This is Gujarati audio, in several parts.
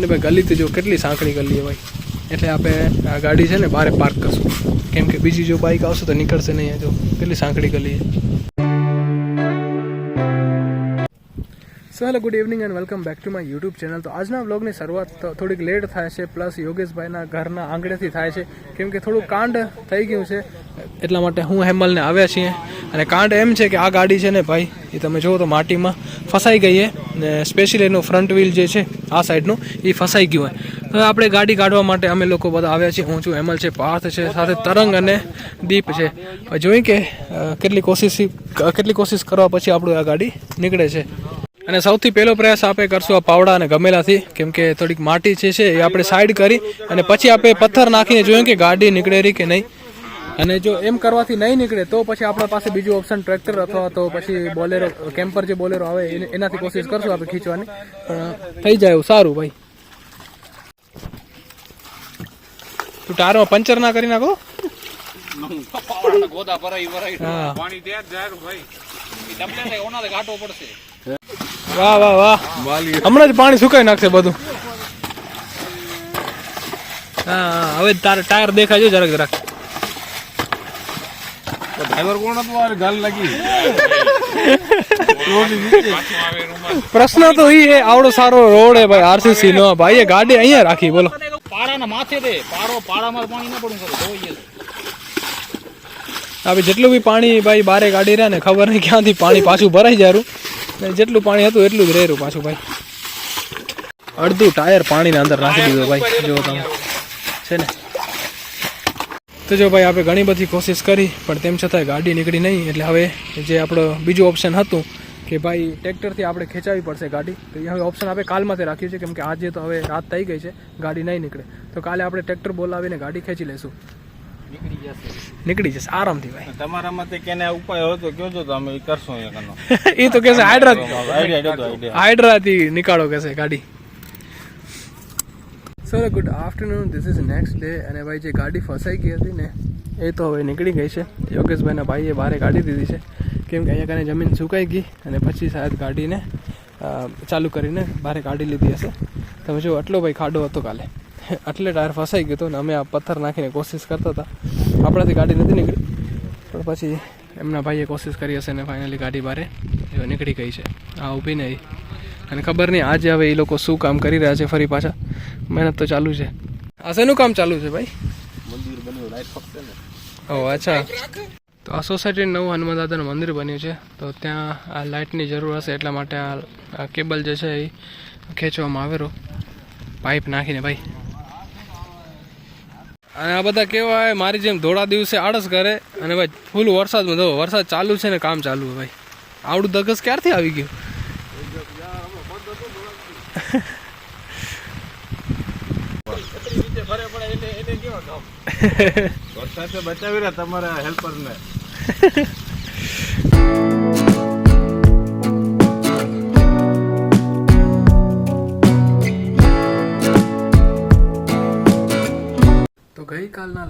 અને ભાઈ ગલી તો જો કેટલી સાંકડી ગલી હોય. એટલે આપણે આ ગાડી છે ને બહાર પાર્ક કરશું. કેમ કે બીજી જો બાઇક આવશે તો નીકળશે નહીં જો. કેટલી સાંકડી ગલી so hello good evening and welcome back to my YouTube channel તો આજના વ્લોગની શરૂઆત થોડીક લેટ થાય છે પ્લસ યોગેશભાઈના ઘરના આંગણેથી થાય છે, કેમ કે થોડું કાંડ થઈ ગયું છે. એટલા માટે હું હેમલને આવ્યા છીએ. અને કાંડ એમ છે કે આ ગાડી છે ને ભાઈ, એ તમે જુઓ તો માટીમાં ફસાઈ ગઈ ને સ્પેશિયલી એનું ફ્રન્ટ વ્હીલ જે છે, આ સાઈડનું એ ફસાઈ ગયું હોય તો આપણે ગાડી કાઢવા માટે અમે લોકો બધા આવ્યા છીએ. હું છું, હેમલ છે, પાર્થ છે, સાથે તરંગ અને દીપ છે. હવે જોઈ કે કેટલી કોશિશ કેટલી કોશિશ કરવા પછી આપણું આ ગાડી નીકળે છે. અને સૌથી પહેલો પ્રયાસ આપણે કરશું આ પાવડા અને ગમેલાથી કેમ કે થોડીક માટી જે છે એ આપણે સાઈડ કરી અને પછી આપણે પથ્થર નાખીને જોઈએ કે ગાડી નીકળે રહી કે નહીં. અને જો એમ કરવાથી નહીં નીકળે તો પછી આપણા પાસે બીજું ઓપ્શન ટ્રેક્ટર અથવા તો પછી બોલેરો કેમ્પર જે બોલેરો આવે એને- એનાથી કોશિશ કરશું આપણે ખીચવાની. પણ થઈ જાય એવું સારું ભાઈ. તું ટારમાં પંચર ના કરી નાખો. ગોદા ભરાઈ ભરાઈ હા. પાણી ત્યાં જાય ભાઈ. તમને ઓના ઘાટો પડશે. વાહ વાહ વાહ. હમણાં જ પાણી સુકાઈ નાખશે બધું. હા હવે તારે ટાયર દેખાય છે જરાક જરાક. ડ્રાઈવર કોણ હતો? આ ગાલ લાગી. પ્રશ્ન તો ઈ હે આવડો સારો રોડ હે ભાઈ આરસીસી નો. એ ગાડી અહીંયા રાખી બોલો. પાડાના માથે દે. પારો પાડામાં પાણી ના પડું કરે જોઈએ આપણે જેટલું બી પાણી ભાઈ બારે ગાડી રહ્યા ને ખબર નહીં ક્યાંથી પાણી પાછું ભરાઈ જારું ને જેટલું પાણી હતું એટલું જ રહેરું પાછું ભાઈ. અડધું ટાયર પાણીના અંદર નાખી દીધું ભાઈ. જો તમે. છે ને? તો જો ભાઈ, આપણે ઘણી બધી કોશિશ કરી, પણ તેમ છતાંય ગાડી નીકળી નહીં. એટલે હવે જે આપણો બીજું ઓપ્શન હતું કે ભાઈ, ટ્રેક્ટરથી આપણે ખેંચાવી પડશે ગાડી. તો એ હવે ઓપ્શન આપણે કાલમાંથી રાખ્યું છે, કેમ કે આજે તો હવે રાત થઈ ગઈ છે, ગાડી નહીં નીકળે. તો કાલે આપણે ટ્રેક્ટર બોલાવીને ગાડી ખેંચી લઈશું. નીકળી જશે આરામથી ભાઈ. તમારા મતે કેને ઉપાય હોય તો કહેજો તો અમે કરશું એ એ તો કહેશે હાઇડ્રા હાઇડ્રાથી નીકાળો કહેશે ગાડી. Sir good afternoon this is next day અને ભાઈ જે ગાડી ફસાઈ ગઈ હતી ને એ તો હવે નીકળી ગઈ છે. યોગેશભાઈના ભાઈએ બહાર કાઢી દીધી છે. કેમ કે અહીંયા કને જમીન સુકાઈ ગઈ અને પછી શાયદ ગાડીને ચાલુ કરીને બહાર કાઢી લીધી હશે. તમે જો આટલો ભાઈ ખાડો હતો કાલે. આટલે ટાયર ફસાઈ ગયો હતો ને અમે આ પથ્થર નાખીને કોશિશ કરતા હતા. આપણાથી ગાડી નથી નીકળી. પણ પછી એમના ભાઈએ કોશિશ કરી હશે ને ફાઇનલી ગાડી બારે જો નીકળી ગઈ છે. આ ઊભી નહીં અને ખબર નહીં આજે હવે એ લોકો શું કામ કરી રહ્યા છે ફરી પાછા. મહેનત તો ચાલુ છે. આ શેનું કામ ચાલુ છે ભાઈ? મંદિર બન્યું લાઈટ ફક્ત ને. ઓ અચ્છા. તો આ સોસાયટીનું નવું હનુમાન દાદાનું મંદિર બન્યું છે. તો ત્યાં આ લાઇટની જરૂર હશે એટલા માટે આ આ કેબલ જે છે એ ખેંચવામાં આવેલો. પાઇપ નાખીને ભાઈ. અને આ બધા કેવા હોય મારી જેમ ધોળા દિવસે આળસ કરે. અને ભાઈ ફૂલ વરસાદમાં જો વરસાદ ચાલુ છે ને કામ ચાલુ છે ભાઈ. આવડું દગસ ક્યારથી આવી ગયું? વરસાદ બચાવી રહ્યા તમારા હેલ્પર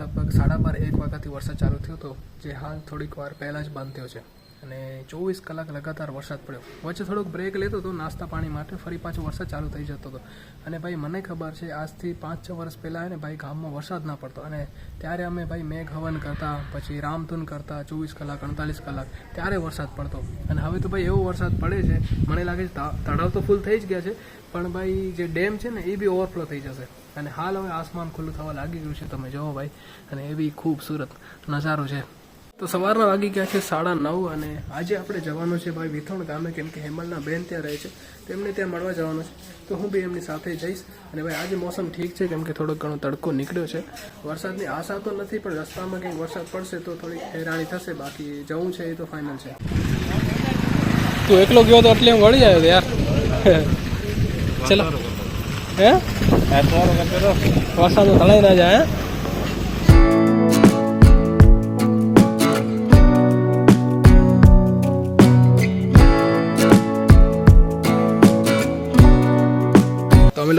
લગભગ સાડા બાર એક વાગ્યાથી વરસાદ ચાલુ થયો હતો, જે હાલ થોડીક વાર પહેલાં જ બંધ થયો છે. અને ચોવીસ કલાક લગાતાર વરસાદ પડ્યો. વચ્ચે થોડોક બ્રેક લેતો હતો નાસ્તા પાણી માટે ફરી પાછો વરસાદ ચાલુ થઈ જતો હતો. અને ભાઈ, મને ખબર છે, આજથી પાંચ છ વર્ષ પહેલાં ને ભાઈ, ગામમાં વરસાદ ના પડતો. અને ત્યારે અમે ભાઈ મેઘ હવન કરતા, પછી રામધૂન કરતા, ચોવીસ કલાક, અડતાલીસ કલાક, ત્યારે વરસાદ પડતો. અને હવે તો ભાઈ એવો વરસાદ પડે છે, મને લાગે છે તળાવ તો ફૂલ થઈ જ ગયા છે, પણ ભાઈ જે ડેમ છે ને, એ બી ઓવરફ્લો થઈ જશે. અને હાલ હવે આસમાન ખુલ્લું થવા લાગી ગયું છે, તમે જુઓ ભાઈ. અને એ બી ખૂબસૂરત નજારો છે. તો સવારના વાગી ગયા છે સાડા નવ અને આજે આપણે જવાનું છે ભાઈ વિથોણ ગામે કેમ કે હેમલના બેન ત્યાં રહે છે. તેમને ત્યાં મળવા જવાનું છે. તો હું બી એમની સાથે જઈશ અને ભાઈ આજે મોસમ ઠીક છે કેમ કે થોડોક ઘણો તડકો નીકળ્યો છે. વરસાદની આશા તો નથી પણ રસ્તામાં કંઈક વરસાદ પડશે તો થોડી હેરાની થશે. બાકી જવું છે એ તો ફાઇનલ છે. તું એકલો ગયો તો એટલે હું વળી આવ્યો યાર. ચલો. હે? વરસાદ તળાઈ ના જાય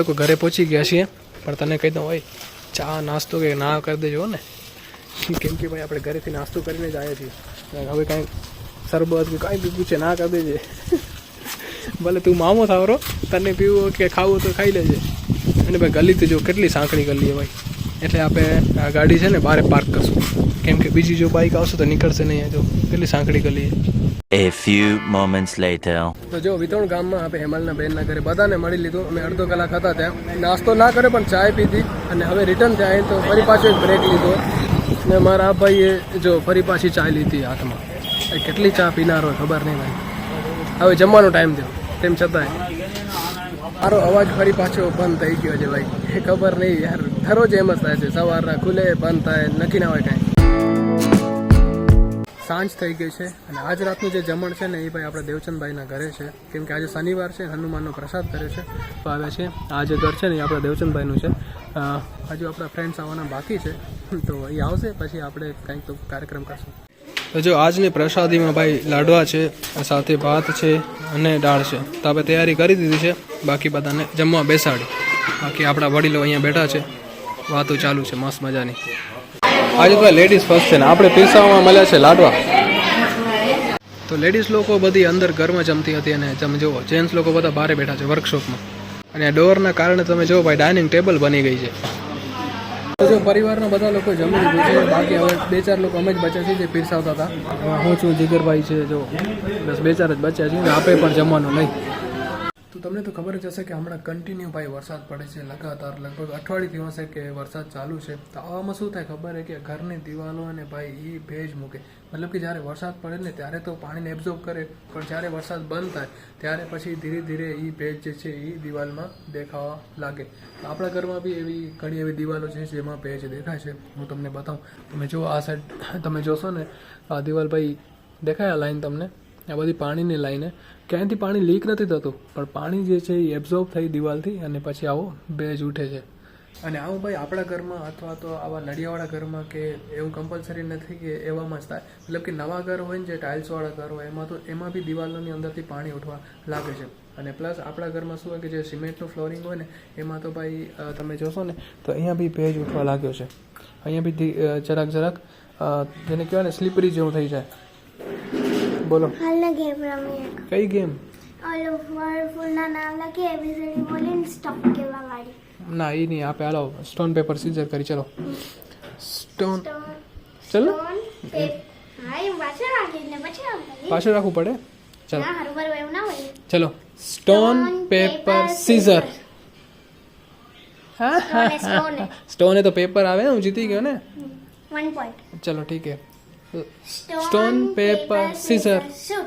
લોકો ઘરે પહોંચી ગયા છીએ. પણ તને કહી દઉં ભાઈ ચા, નાસ્તો કે ના કરી દેજો ને. કેમ કે ભાઈ, આપણે ઘરેથી નાસ્તો કરીને જ આવ્યા છીએ. હવે કાંઈ શરબત કે કાંઈ પીવું છે, ના કરી દેજે. ભલે તું મામો થાવરો તને પીવું કે ખાવું તો ખાઈ લેજે. અને ભાઈ ગલીથી જો, કેટલી સાંકડી ગલી છે ભાઈ. એટલે આપણે આ ગાડી છે ને બહાર પાર્ક કરશું. કેમ કે બીજી જો બાઇક આવશે તો નીકળશે નહીં જો કેટલી સાંકડી ગલી A few moments later. તો જો વિતરણ ગામમાં આપણે હેમલના બેનના ઘરે બધાને મળી લીધું. અમે અડધો કલાક હતા ત્યાં. નાસ્તો ના કર્યો પણ ચાય પીધી અને હવે રિટર્ન થયા તો ફરી પાછો એક બ્રેક લીધો. ને મારા આ ભાઈએ જો ફરી પાછી ચાય લીધી હાથમાં. એ કેટલી ચા પીનાર હોય ખબર નહીં ભાઈ. હવે જમવાનો ટાઈમ થયો. તેમ છતાંય. મારો અવાજ ફરી પાછો બંધ થઈ ગયો છે ભાઈ. એ ખબર નહીં યાર. દરરોજ એમ જ થાય છે. સવારના ખુલે, બંધ થાય, નક્કી ના હોય કાંઈ. સાંજ થઈ ગઈ છે અને આજ રાતનું જે જમણ છે ને એ ભાઈ આપણા દેવચંદભાઈના ઘરે છે. કેમ કે આજે શનિવાર છે, હનુમાનનો પ્રસાદ કરે છે. તો આવે છે, આ જે ઘર છે ને એ આપણા દેવચંદભાઈનું છે. હજુ આપણા ફ્રેન્ડ્સ આવવાના બાકી છે. તો એ આવશે, પછી આપણે કંઈક તો કાર્યક્રમ કરશું. તો જો આજની પ્રસાદીમાં ભાઈ લાડવા છે, સાથે ભાત છે અને દાળ છે. તો આપણે તૈયારી કરી દીધી છે. બાકી બધાને જમવા બેસાડી. બાકી આપણા વડીલો અહીંયા બેઠા છે. વાતો ચાલુ છે મસ્ત મજાની. આજે તો લેડીઝ ફર્સ્ટ છે ને આપણે પીરસાવામાં મળ્યા છે લાડવા. તો લેડીઝ લોકો બધી અંદર ઘરમાં જમતી હતી અને તમે જુઓ જેન્ટ્સ લોકો બધા બહાર બેઠા છે વર્કશોપમાં અને ડોરના કારણે તમે જુઓ ભાઈ ડાઇનિંગ ટેબલ બની ગઈ છે. તો જો પરિવારના બધા લોકો જમી લીધું છે બાકી હવે બે ચાર લોકો અમે જ બચ્યા છીએ જે પીરસાવતા હતા. હું છું જીગરભાઈ છે જો બસ બે ચાર જ બચ્યા અને આપે પણ જમવાનું નહીં. તો તમને તો ખબર જ હશે કે હમણાં કન્ટિન્યુ ભાઈ વરસાદ પડે છે, લગાતાર લગભગ અઠવાડિયું દિવસે કે વરસાદ ચાલુ છે. તો આવામાં શું થાય ખબર છે કે ઘરની દિવાલો અને ભાઈ એ ભેજ મૂકે. મતલબ કે જ્યારે વરસાદ પડે ને ત્યારે તો પાણીને એબ્ઝોર્બ કરે. પણ જ્યારે વરસાદ બંધ થાય, ત્યારે પછી ધીરે ધીરે એ ભેજ જે છે એ દિવાલમાં દેખાવા લાગે. તો આપણા ઘરમાં બી એવી ઘણી એવી દિવાલો છે જેમાં ભેજ દેખાય છે. હું તમને બતાવું. તમે જો આ સાઈડ તમે જોશો ને, આ દિવાલ ભાઈ દેખાય આ લાઈન તમને? આ બધી પાણીની લાઈને ક્યાંયથી પાણી લીક નથી થતું, પણ પાણી જે છે એ એબ્ઝોર્બ થઈ દિવાલથી અને પછી આવો ભેજ ઉઠે છે. અને આવું ભાઈ આપણા ઘરમાં અથવા તો આવા નડિયાવાળા ઘરમાં કે એવું કમ્પલસરી નથી કે એવામાં જ થાય. મતલબ કે નવા ઘર હોય ને જે ટાઇલ્સવાળા ઘર હોય, એમાં તો, એમાં બી દિવાલોની અંદરથી પાણી ઉઠવા લાગે છે. અને પ્લસ આપણા ઘરમાં શું હોય કે જે સિમેન્ટનું ફ્લોરિંગ હોય ને, એમાં તો ભાઈ તમે જોશો ને, તો અહીંયા બી ભેજ ઉઠવા લાગ્યો છે. અહીંયા બી જરાક જરાક જેને કહેવાય ને સ્લીપરી જેવું થઈ જાય. બોલો હાલના ગેમ રમીએ કઈ ગેમ ઓલું વર્ડફુલના નામ લખી એબીસીડી બોલીને સ્ટોપ કેવા વાળી ના એ નહીં આપે હાલો સ્ટોન પેપર સીઝર કરી ચલો સ્ટોન સ્ટોન ચલો સ્ટોન પેપ હા એ પાછળ રાખી ને પછી આમ કરી પાછળ રાખવું પડે ચલો ના હરું બરું એવું ના હોય ચલો સ્ટોન પેપર સીઝર સ્ટોન એ સ્ટોન એ સ્ટોન એ તો પેપર આવે ને હું જીતી ગયો ને વન પોઈન્ટ ચલો ઠીક હે stone paper scissor shoot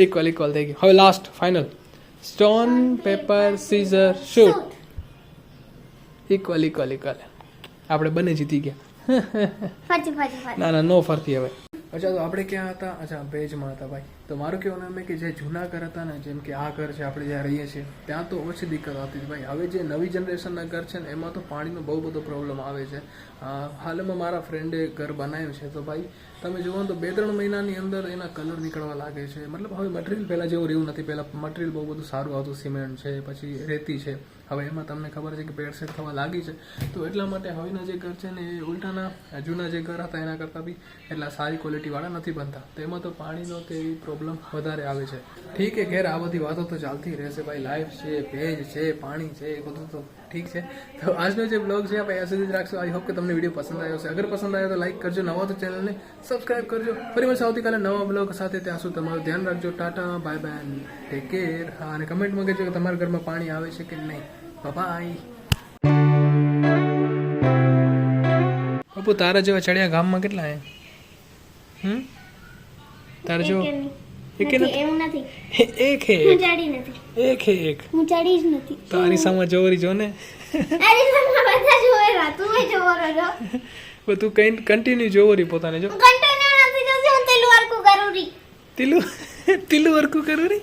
equal equal થઈ ગયું હવે last final stone paper scissor shoot equal equal equal આપણે બંને જીતી ગયા. ના ના નો ફરતી હવે. અચ્છા તો આપણે ક્યાં હતા? અચ્છા ભેજમાં હતા ભાઈ. તો મારું કહેવાનું એમ કે જે જૂના ઘર હતા ને, જેમ કે આ ઘર છે, આપણે જ્યાં રહીએ છીએ, ત્યાં તો ઓછી દિક્કત આવતી હતી. ભાઈ, હવે જે નવી જનરેશનના ઘર છે ને, એમાં તો પાણીનો બહુ બધો પ્રોબ્લેમ આવે છે. હાલમાં મારા ફ્રેન્ડે ઘર બનાવ્યું છે. તો ભાઈ, તમે જુઓ તો બે ત્રણ મહિનાની અંદર એના કલર નીકળવા લાગે છે. મતલબ હવે મટીરિયલ પહેલાં જેવું રહ્યું નથી. પહેલાં મટીરિયલ બહુ બધું સારું આવતું, સિમેન્ટ છે, પછી રેતી છે. હવે એમાં તમને ખબર છે કે પેડસેટ થવા લાગી છે. તો એટલા માટે હવેના જે ઘર છે ને એ ઉલટાના જૂના જે ઘર હતા એના કરતાં બી એટલા સારી ક્વોલિટીવાળા નથી બનતા. તો એમાં તો પાણીનો એવી પ્રોબ્લેમ વધારે આવે છે. ઠીક છે, ઘેર આ બધી વાતો તો ચાલતી રહેશે ભાઈ. લાઈફ છે, ભેજ છે, પાણી છે, એ બધું તો ઠીક છે. તો આજનો જે બ્લોગ છે, આપણે અહીંયા સુધી જ રાખશું. આઈ હોપ કે તમને વીડિયો પસંદ આવ્યો છે અગર પસંદ આવ્યો તો લાઈક કરજો. નવા તો ચેનલને સબસ્ક્રાઈબ કરજો. ફરી મળશે આવતીકાલે નવા બ્લોગ સાથે. ત્યાં સુધી તમારું ધ્યાન રાખજો. Tata bye bye take care અને કમેન્ટમાં કહેજો કે તમારા ઘરમાં પાણી આવે છે કે નહીં. બાય બાપુ તારા જેવા ચડિયા ગામમાં કેટલા હે? હમ? તારા જેવો એક એવું નથી. એક હે હું ચડી નથી. એક હે એક. હું ચડી જ નથી. તારી સામે જોરી જો ને. તારી સામે બધા જોયેલા. તું મે જોવો છો પણ તું કઈ કન્ટિન્યુ જોરી પોતાને જો. કન્ટિન્યુ નથી જોતી હું તેલું વારકું કરું રી તિલું તિલું વર્કું કરું રે